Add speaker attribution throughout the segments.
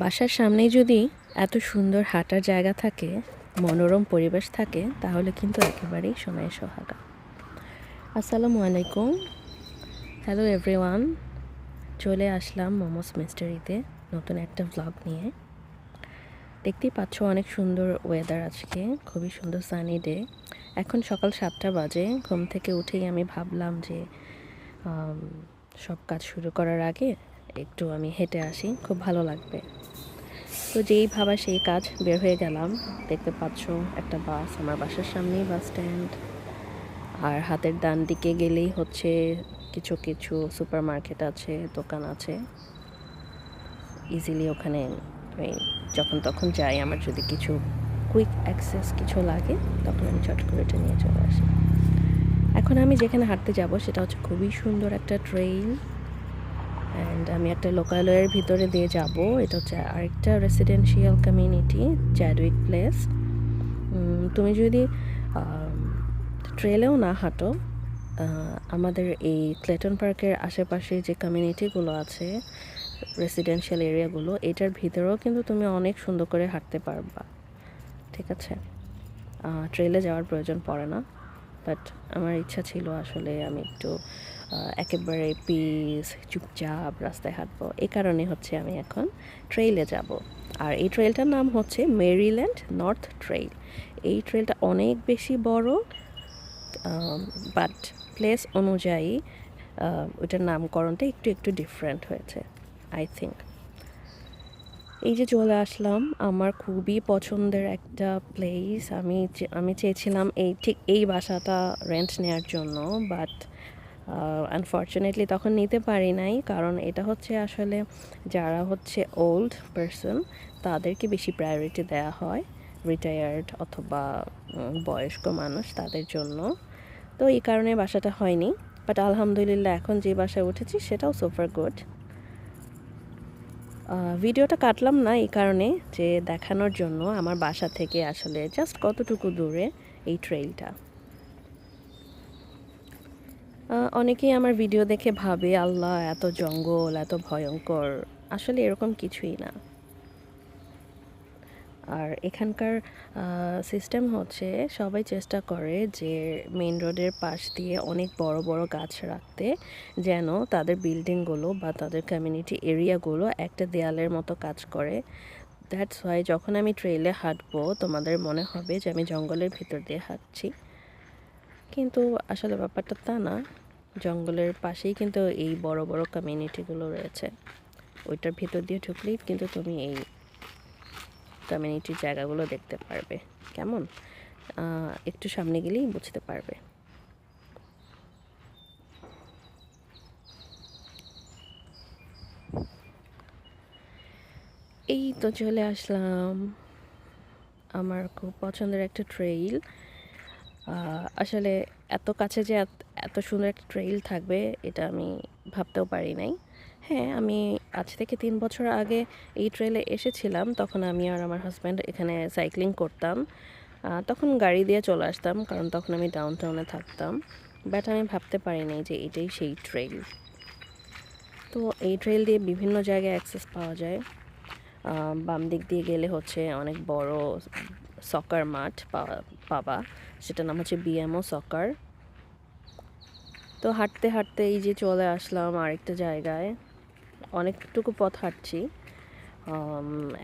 Speaker 1: বাসার সামনেই যদি এত সুন্দর হাঁটার জায়গা থাকে, মনোরম পরিবেশ থাকে, তাহলে কিন্তু একেবারেই সোনায় সোহাগা। আসসালামু আলাইকুম। হ্যালো এভরিওয়ান চলে আসলাম মোমোস মিস্টারিতে নতুন একটা ভ্লগ নিয়ে। দেখতেই পাচ্ছ অনেক সুন্দর ওয়েদার আজকে, খুবই সুন্দর সানি ডে এখন সকাল সাতটা বাজে, ঘুম থেকে উঠেই আমি ভাবলাম যে সব কাজ শুরু করার আগে একটু আমি হেঁটে আসি, খুব ভালো লাগবে। তো যেই ভাবা সেই কাজ, বের হয়ে গেলাম। দেখতে পাচ্ছ একটা বাস, আমার বাসার সামনেই বাস স্ট্যান্ড আর হাতের ডান দিকে গেলেই হচ্ছে কিছু কিছু সুপার মার্কেট আছে, দোকান আছে। ইজিলি ওখানে যখন তখন যাই, আমার যদি কিছু কুইক অ্যাক্সেস কিছু লাগে, তখন আমি চট করে এটা নিয়ে চলে আসি। এখন আমি যেখানে হাঁটতে যাব, সেটা হচ্ছে খুবই সুন্দর একটা ট্রেইল অ্যান্ড আমি একটা লোকালয়ের ভিতরে দিয়ে যাব। এটা হচ্ছে আরেকটা রেসিডেন্সিয়াল কমিউনিটি চ্যাডউইক প্লেস তুমি যদি ট্রেলেও না হাঁটো আমাদের এই ক্লেটন পার্কের আশেপাশে যে কমিউনিটিগুলো আছে রেসিডেন্সিয়াল এরিয়াগুলো এটার ভিতরেও কিন্তু তুমি অনেক সুন্দর করে হাঁটতে পারবা। ঠিক আছে? ট্রেলে যাওয়ার প্রয়োজন পড়ে না। বাট আমার ইচ্ছা ছিল আসলে আমি একটু একেবারে পিস চুপচাপ রাস্তায় হাঁটবো। এ কারণে হচ্ছে আমি এখন ট্রেইলে যাব। আর এই ট্রেলটার নাম হচ্ছে মেরিল্যান্ড নর্থ ট্রেইল এই ট্রেলটা অনেক বেশি বড় বাট প্লেস অনুযায়ী ওটার নামকরণটা একটু একটু ডিফারেন্ট হয়েছে আই থিঙ্ক এই যে চলে আসলাম, আমার খুবই পছন্দের একটা প্লেস আমি আমি চেয়েছিলাম এই, ঠিক এই বাসাটা রেন্ট নেওয়ার জন্য বাট আনফর্চুনেটলি তখন নিতে পারি নাই। কারণ এটা হচ্ছে আসলে যারা হচ্ছে ওল্ড পারসন তাদেরকে বেশি প্রায়োরিটি দেওয়া হয় রিটায়ার্ড অথবা বয়স্ক মানুষ তাদের জন্য। তো এই কারণে বাসাটা হয়নি বাট আলহামদুলিল্লাহ এখন যে বাসায় উঠেছি সেটাও সুপার গুড ভিডিওটা কাটলাম না এই কারণে যে দেখানোর জন্য আমার বাসা থেকে আসলে জাস্ট কতটুকু দূরে এই ট্রেইলটা অনেকেই আমার ভিডিও দেখে ভাবে, আল্লাহ, এত জঙ্গল, এত ভয়ঙ্কর। আসলে এরকম কিছুই না। আর এখানকার সিস্টেম হচ্ছে সবাই চেষ্টা করে যে মেইন রোডের পাশ দিয়ে অনেক বড় বড় গাছ রাখতে, যেন তাদের বিল্ডিংগুলো বা তাদের কমিউনিটি এরিয়াগুলো একটা দেয়ালের মতো কাজ করে। দ্যাটস ওয়াই যখন আমি ট্রেলে হাঁটবো, তোমাদের মনে হবে যে আমি জঙ্গলের ভিতর দিয়ে হাঁটছি। কিন্তু আসলে ব্যাপারটা তা না, জঙ্গলের পাশেই কিন্তু এই বড় বড় কমিউনিটিগুলো রয়েছে। ওইটার ভিতর দিয়ে ঢুকলেই কিন্তু তুমি এই কমিউনিটির জায়গাগুলো দেখতে পারবে। কেমন? একটু সামনে গেলেই বুঝতে পারবে। এই তো চলে আসলাম আমার খুব পছন্দের একটা ট্রেইল আসলে এত কাছে যে এত সুন্দর একটা ট্রেইল থাকবে, এটা আমি ভাবতেও পারি নাই। হ্যাঁ আমি আজ থেকে তিন বছর আগে এই ট্রেলে এসেছিলাম। তখন আমি আর আমার হাজব্যান্ড এখানে সাইক্লিং করতাম। তখন গাড়ি দিয়ে চলে আসতাম, কারণ তখন আমি ডাউন টাউনে থাকতাম। বাট আমি ভাবতে পারিনি যে এটাই সেই ট্রেল তো এই ট্রেল দিয়ে বিভিন্ন জায়গায় অ্যাক্সেস পাওয়া যায়। বাম দিক দিয়ে গেলে হচ্ছে অনেক বড় সকার মাঠ পাবা। সেটার নাম হচ্ছে বিএমও সকার তো হাঁটতে হাঁটতে এই যে চলে আসলাম আরেকটা জায়গায়। অনেকটুকু পথ হাঁটছি।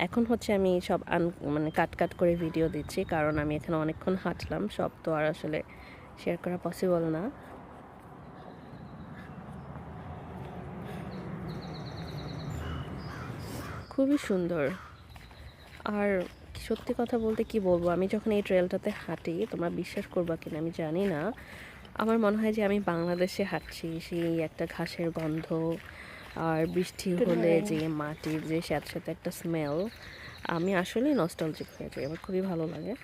Speaker 1: এখন হচ্ছে আমি সব আন মানে কাট কাট করে ভিডিও দিচ্ছি, কারণ আমি এখানে অনেকক্ষণ হাঁটলাম, সব তো আর আসলে শেয়ার করা পসিবল না। খুবই সুন্দর। আর সত্যি কথা বলতে কি বলব, আমি যখন এই ট্রেলটাতে হাঁটি, তোমরা বিশ্বাস করবা কিনা আমি জানি না, আমার মনে হয় যে আমি বাংলাদেশে হাঁটছি, সেই একটা ঘাসের গন্ধ আর বৃষ্টি হলে যে মাটির যে সাথে সাথে একটা স্মেল আমি আসলেই নস্টালজিক হয়ে যাই আমার খুবই ভালো লাগে।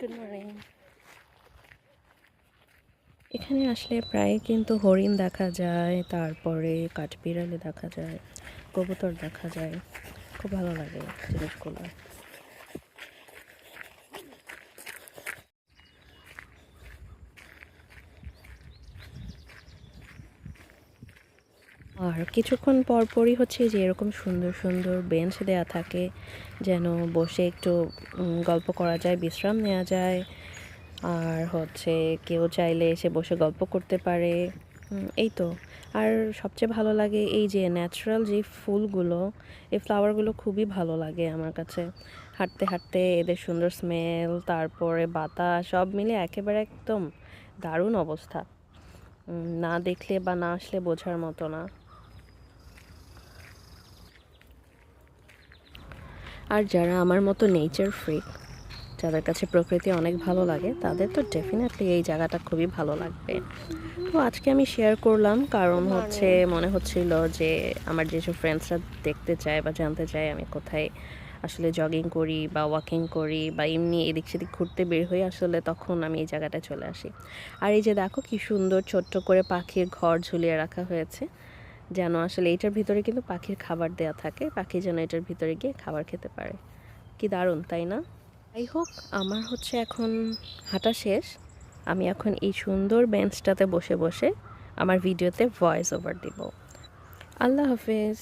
Speaker 1: গুড মর্নিং এখানে আসলে প্রায় কিন্তু হরিণ দেখা যায়, তারপরে কাঠবিড়ালি দেখা যায়, কবুতর দেখা যায়। খুব ভালো লাগে জিনিসগুলো। আর কিছুক্ষণ পরপরই হচ্ছে যে এরকম সুন্দর সুন্দর বেঞ্চ দেয়া থাকে, যেন বসে একটু গল্প করা যায়, বিশ্রাম নেওয়া যায়। আর হচ্ছে কেউ চাইলে এসে বসে গল্প করতে পারে। এই তো। আর সবচেয়ে ভালো লাগে এই যে ন্যাচারাল যে ফুলগুলো, এই ফ্লাওয়ারগুলো খুবই ভালো লাগে আমার কাছে। হাঁটতে হাঁটতে এদের সুন্দর স্মেল তারপরে বাতাস, সব মিলে একেবারে একদম দারুণ অবস্থা। না দেখলে বা না আসলে বোঝার মতো না। আর যারা আমার মতো নেচার ফ্রিক যাদের কাছে প্রকৃতি অনেক ভালো লাগে তাদের তো ডেফিনেটলি এই জায়গাটা খুবই ভালো লাগবে। তো আজকে আমি শেয়ার করলাম কারণ হচ্ছে মনে হচ্ছিল যে আমার যেসব ফ্রেন্ডসরা দেখতে চায় বা জানতে চায় আমি কোথায় আসলে জগিং করি বা ওয়াকিং করি বা এমনি এদিক সেদিক ঘুরতে বের হই আসলে তখন আমি এই জায়গাটায় চলে আসি। আর এই যে দেখো কি সুন্দর ছোট্ট করে পাখির ঘর ঝুলিয়ে রাখা হয়েছে যেন আসলে এটার ভিতরে কিন্তু পাখির খাবার দেয়া থাকে পাখি যেন এটার ভিতরে গিয়ে খাবার খেতে পারে। কি দারুণ তাই না? যাই হোক, আমার হচ্ছে এখন হাঁটা শেষ। আমি এখন এই সুন্দর বেঞ্চটাতে বসে বসে আমার ভিডিওতে ভয়েস ওভার দিব। আল্লাহ হাফেজ।